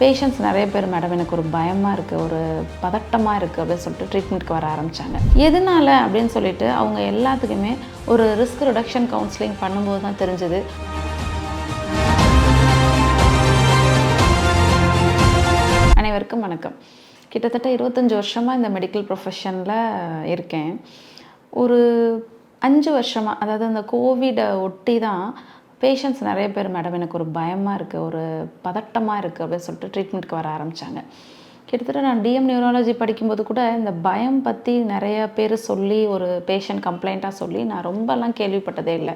Patients நிறைய பேர் madam எனக்கு ஒரு பயமாக இருக்குது ஒரு பதட்டமாக இருக்குது அப்படின்னு சொல்லிட்டு ட்ரீட்மெண்ட்க்கு வர ஆரம்பித்தாங்க எதனால அப்படின்னு சொல்லிட்டு அவங்க எல்லாத்துக்குமே ஒரு ரிஸ்க் ரிடக்ஷன் கவுன்சிலிங் பண்ணும்போது தான் தெரிஞ்சுது. அனைவருக்கும் வணக்கம். கிட்டத்தட்ட இருபத்தஞ்சி வருஷமாக இந்த மெடிக்கல் ப்ரொஃபஷனில் இருக்கேன். ஒரு அஞ்சு வருஷமாக அதாவது அந்த கோவிடை ஒட்டி தான் பேஷண்ட்ஸ் நிறைய பேர் மேடம் எனக்கு ஒரு பயமாக இருக்குது ஒரு பதட்டமாக இருக்குது அப்படின்னு சொல்லிட்டு ட்ரீட்மெண்ட்க்கு வர ஆரம்பித்தாங்க கிட்டத்தட்ட நான் டிஎம் நியூராலஜி படிக்கும்போது கூட இந்த பயம் பற்றி நிறைய பேர் சொல்லி ஒரு பேஷண்ட் கம்ப்ளைண்ட்டாக சொல்லி நான் ரொம்பலாம் கேள்விப்பட்டதே இல்லை.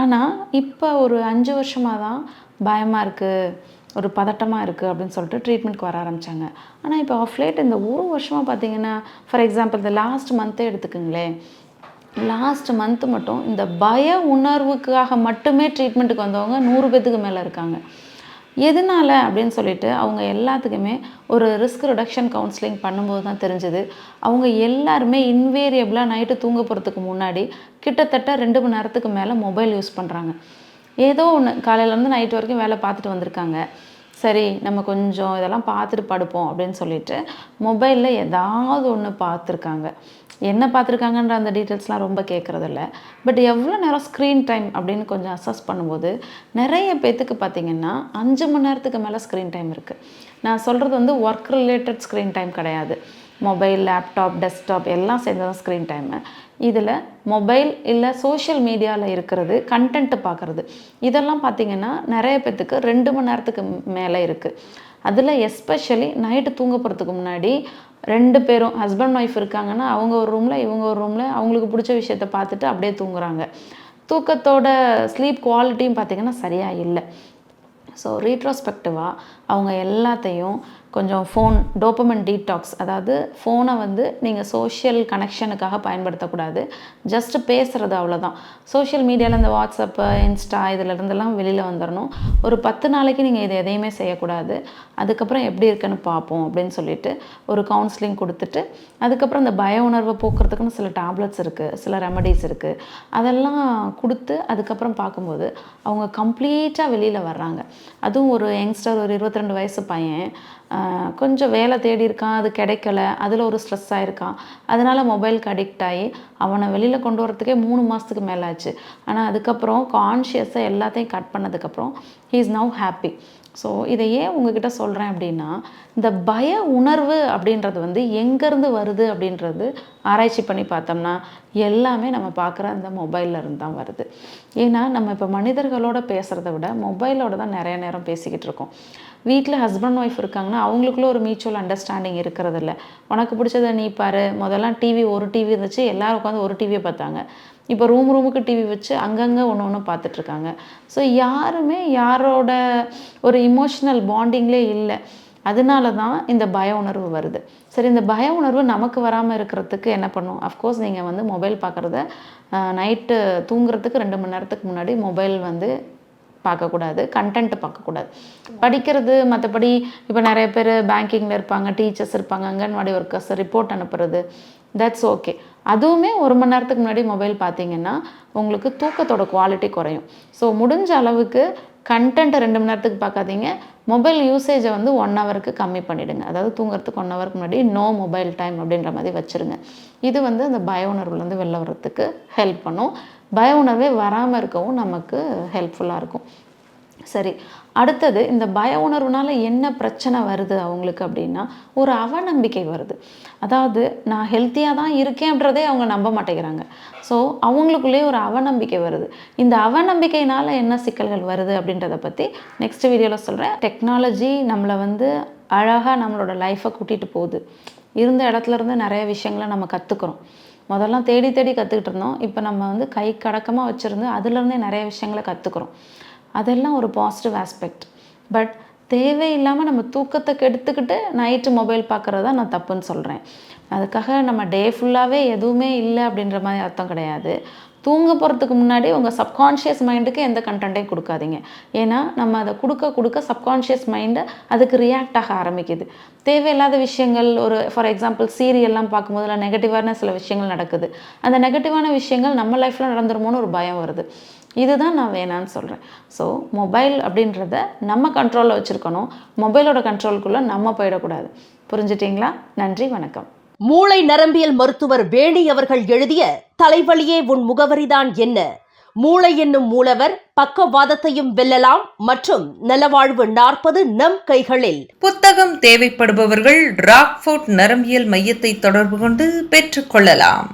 ஆனால் இப்போ ஒரு அஞ்சு வருஷமாக தான் பயமாக இருக்குது ஒரு பதட்டமாக இருக்குது அப்படின்னு சொல்லிட்டு ட்ரீட்மெண்ட்க்கு வர ஆரம்பித்தாங்க ஆனால் இப்போ ஆஃப் லேட் இந்த ஒரு வருஷமாக பார்த்தீங்கன்னா ஃபார் எக்ஸாம்பிள் இந்த லாஸ்ட் மந்த்தே எடுத்துக்கோங்களேன். லாஸ்ட் மந்த்து மட்டும் இந்த பய உணர்வுக்காக மட்டுமே ட்ரீட்மெண்ட்டுக்கு வந்தவங்க நூறு பேத்துக்கு மேலே இருக்காங்க. எதனால அப்படின்னு சொல்லிட்டு அவங்க எல்லாத்துக்குமே ஒரு ரிஸ்க் ரிடக்ஷன் கவுன்சிலிங் பண்ணும்போது தான் தெரிஞ்சுது. அவங்க எல்லாருமே இன்வேரியபிளாக நைட்டு தூங்க போகிறதுக்கு முன்னாடி கிட்டத்தட்ட ரெண்டு மணி நேரத்துக்கு மேலே மொபைல் யூஸ் பண்ணுறாங்க ஏதோ ஒன்று காலையிலேருந்து நைட் வரைக்கும் வேலை பார்த்துட்டு வந்திருக்காங்க. சரி நம்ம கொஞ்சம் இதெல்லாம் பார்த்துட்டு படுப்போம் அப்படின்னு சொல்லிட்டு மொபைலில் ஏதாவது ஒன்று பார்த்துருக்காங்க. என்ன பார்த்துருக்காங்கன்ற அந்த டீட்டெயில்ஸ்லாம் ரொம்ப கேட்குறதில்ல பட் எவ்வளோ நேரம் ஸ்க்ரீன் டைம் அப்படின்னு கொஞ்சம் அசஸ் பண்ணும்போது நிறைய பேத்துக்கு பார்த்திங்கன்னா அஞ்சு மணி நேரத்துக்கு மேலே ஸ்க்ரீன் டைம் இருக்குது நான் சொல்கிறது வந்து ஒர்க் ரிலேட்டட் ஸ்க்ரீன் டைம் கிடையாது. மொபைல் லேப்டாப் டெஸ்க்டாப் எல்லாம் சேர்ந்து தான் ஸ்க்ரீன் டைமு இதில் மொபைல் இல்லை சோஷியல் மீடியாவில் இருக்கிறது கண்டென்ட்டு பார்க்குறது இதெல்லாம் பார்த்திங்கன்னா நிறைய பேத்துக்கு ரெண்டு மணி நேரத்துக்கு மேலே இருக்குது அதில் எஸ்பெஷலி நைட்டு தூங்க போகிறதுக்கு முன்னாடி ரெண்டு பேரும் ஹஸ்பண்ட் ஒய்ஃப் இருக்காங்கன்னா அவங்க ஒரு ரூமில் இவங்க ஒரு ரூமில் அவங்களுக்கு பிடிச்ச விஷயத்த பார்த்துட்டு அப்படியே தூங்குறாங்க. தூக்கத்தோட ஸ்லீப் குவாலிட்டியும் பார்த்திங்கன்னா சரியாக இல்லை. ஸோ ரீட்ரோஸ்பெக்டிவாக அவங்க எல்லாத்தையும் கொஞ்சம் ஃபோன் டோப்பமெண்ட் டீடாக்ஸ் அதாவது ஃபோனை வந்து நீங்கள் சோஷியல் கனெக்ஷனுக்காக பயன்படுத்தக்கூடாது. ஜஸ்ட்டு பேசுகிறது அவ்வளோதான் சோஷியல் மீடியாவில் இந்த வாட்ஸ்அப்பு இன்ஸ்டா இதிலிருந்தெல்லாம் வெளியில் வந்துடணும் ஒரு பத்து நாளைக்கு நீங்கள் இது எதையுமே செய்யக்கூடாது. அதுக்கப்புறம் எப்படி இருக்குன்னு பார்ப்போம் அப்படின்னு சொல்லிட்டு ஒரு கவுன்சிலிங் கொடுத்துட்டு அதுக்கப்புறம் இந்த பய உணர்வை போக்குறதுக்குன்னு சில டேப்லெட்ஸ் இருக்குது சில ரெமடிஸ் இருக்குது அதெல்லாம் கொடுத்து அதுக்கப்புறம் பார்க்கும்போது அவங்க கம்ப்ளீட்டாக வெளியில் வர்றாங்க. அதுவும் ஒரு யங்ஸ்டர் ஒரு இருபத்தி ரெண்டு வயசு பையன். கொஞ்சம் வேலை தேடி இருக்கான் அது கிடைக்கல அதில் ஒரு ஸ்ட்ரெஸ் ஆகிருக்கான் அதனால் மொபைலுக்கு அடிக்ட் ஆகி அவனை வெளியில் கொண்டு வரத்துக்கே மூணு மாதத்துக்கு மேலே ஆச்சு ஆனால் அதுக்கப்புறம் கான்ஷியஸாக எல்லாத்தையும் கட் பண்ணதுக்கப்புறம் he is now happy so இதை ஏன் உங்ககிட்ட சொல்கிறேன் அப்படின்னா இந்த பய உணர்வு அப்படின்றது வந்து எங்கேருந்து வருது அப்படின்றது ஆராய்ச்சி பண்ணி பார்த்தோம்னா எல்லாமே நம்ம பார்க்குற அந்த மொபைலில் இருந்து தான் வருது. ஏன்னா நம்ம இப்போ மனிதர்களோட பேசுகிறத விட மொபைலோட தான் நிறைய நேரம் பேசிக்கிட்டு இருக்கோம். வீட்டில் ஹஸ்பண்ட் ஒய்ஃப் இருக்காங்கன்னா அவங்களுக்குள்ள ஒரு மியூச்சுவல் அண்டர்ஸ்டாண்டிங் இருக்கிறது இல்லை உனக்கு பிடிச்சதை நீ பாரு. முதல்லாம் டிவி ஒரு டிவி இருந்துச்சு எல்லோரும் உட்காந்து ஒரு டிவியை பார்த்தாங்க. இப்போ ரூம் ரூமுக்கு டிவி வச்சு அங்கங்கே ஒன்று ஒன்று பார்த்துட்ருக்காங்க ஸோ யாருமே யாரோட ஒரு இமோஷ்னல் பாண்டிங்லே இல்லை. அதனால தான் இந்த பய உணர்வு வருது. சரி இந்த பய உணர்வு நமக்கு வராமல் இருக்கிறதுக்கு என்ன பண்ணும்? அஃப்கோர்ஸ் நீங்கள் வந்து மொபைல் பார்க்குறத நைட்டு தூங்குறதுக்கு ரெண்டு மணி நேரத்துக்கு முன்னாடி மொபைல் வந்து பார்க்கக்கூடாது கண்டென்ட் பார்க்கக்கூடாது. படிக்கிறது மற்றபடி இப்போ நிறைய பேர் பேங்கிங்கில் இருப்பாங்க டீச்சர்ஸ் இருப்பாங்க அங்கன்வாடி ஒர்க்கர்ஸ் ரிப்போர்ட் அனுப்புறது தட்ஸ் ஓகே அதுவுமே ஒரு மணி நேரத்துக்கு முன்னாடி மொபைல் பார்த்தீங்கன்னா உங்களுக்கு தூக்கத்தோட குவாலிட்டி குறையும். ஸோ முடிஞ்ச அளவுக்கு கண்டென்ட்டை ரெண்டு மணி நேரத்துக்கு பார்க்காதீங்க. மொபைல் யூசேஜை வந்து ஒன் ஹவருக்கு கம்மி பண்ணிவிடுங்க அதாவது தூங்குறதுக்கு ஒன் ஹவருக்கு முன்னாடி நோ மொபைல் டைம் அப்படின்ற மாதிரி வச்சுருங்க. இது வந்து அந்த பய உணர்வுலேருந்து வெளில வர்றதுக்கு ஹெல்ப் பண்ணும். பய உணர்வே வராமல் இருக்கவும் நமக்கு ஹெல்ப்ஃபுல்லாக இருக்கும். சரி அடுத்தது இந்த பய உணர்வுனால என்ன பிரச்சனை வருது அவங்களுக்கு அப்படின்னா ஒரு அவநம்பிக்கை வருது. அதாவது நான் ஹெல்த்தியாக தான் இருக்கேன் அப்படின்றதே அவங்க நம்ப மாட்டேங்கிறாங்க. ஸோ அவங்களுக்குள்ளேயே ஒரு அவநம்பிக்கை வருது. இந்த அவநம்பிக்கையினால் என்ன சிக்கல்கள் வருது அப்படின்றத பற்றி நெக்ஸ்ட் வீடியோவில் சொல்கிறேன் டெக்னாலஜி நம்மளை வந்து அழகாக நம்மளோட லைஃப்பை கூட்டிகிட்டு போகுது. இருந்த இடத்துல இருந்து நிறைய விஷயங்களை நம்ம கற்றுக்குறோம் முதல்லாம் தேடி தேடி கற்றுக்கிட்டு இருந்தோம். இப்போ நம்ம வந்து கை கடக்கமாக வச்சுருந்து அதுலேருந்தே நிறைய விஷயங்களை கற்றுக்குறோம் அதெல்லாம் ஒரு பாசிட்டிவ் ஆஸ்பெக்ட் பட் தேவையில்லாமல் நம்ம தூக்கத்தை கெடுத்துக்கிட்டு நைட்டு மொபைல் பார்க்குறது தான் நான் தப்புன்னு சொல்கிறேன் அதுக்காக நம்ம டே ஃபுல்லாகவே எதுவுமே இல்லை அப்படின்ற மாதிரி அர்த்தம் கிடையாது. தூங்க போகிறதுக்கு முன்னாடி உங்கள் சப்கான்ஷியஸ் மைண்டுக்கு எந்த கண்டென்ட்டையும் கொடுக்காதீங்க. ஏன்னா நம்ம அதை கொடுக்க கொடுக்க சப்கான்ஷியஸ் மைண்டு அதுக்கு ரியாக்ட் ஆக ஆரம்பிக்குது. தேவையில்லாத விஷயங்கள் ஒரு ஃபார் எக்ஸாம்பிள் சீரியல்லாம் பார்க்கும்போதுல நெகட்டிவான சில விஷயங்கள் நடக்குது. அந்த நெகட்டிவான விஷயங்கள் நம்ம லைஃப்பில் நடந்துருமோன்னு ஒரு பயம் வருது. இதுதான் நான் வேணான்னு சொல்கிறேன் ஸோ மொபைல் அப்படின்றத நம்ம கண்ட்ரோலில் வச்சுருக்கணும். மொபைலோட கண்ட்ரோலுக்குள்ளே நம்ம போயிடக்கூடாது. புரிஞ்சிட்டிங்களா? நன்றி வணக்கம். மூளை நரம்பியல் மருத்துவர் வேணி அவர்கள் எழுதிய தலைவலியே உன் முகவரிதான் என்ன? மூளை என்னும் மூலவர் பக்கவாதத்தையும் வெல்லலாம் மற்றும் நலவாழ்வு நாற்பது நம் கைகளில். புத்தகம் தேவைப்படுபவர்கள் ராக்ஃபோர்ட் நரம்பியல் மையத்தை தொடர்பு கொண்டு பெற்றுக்கொள்ளலாம்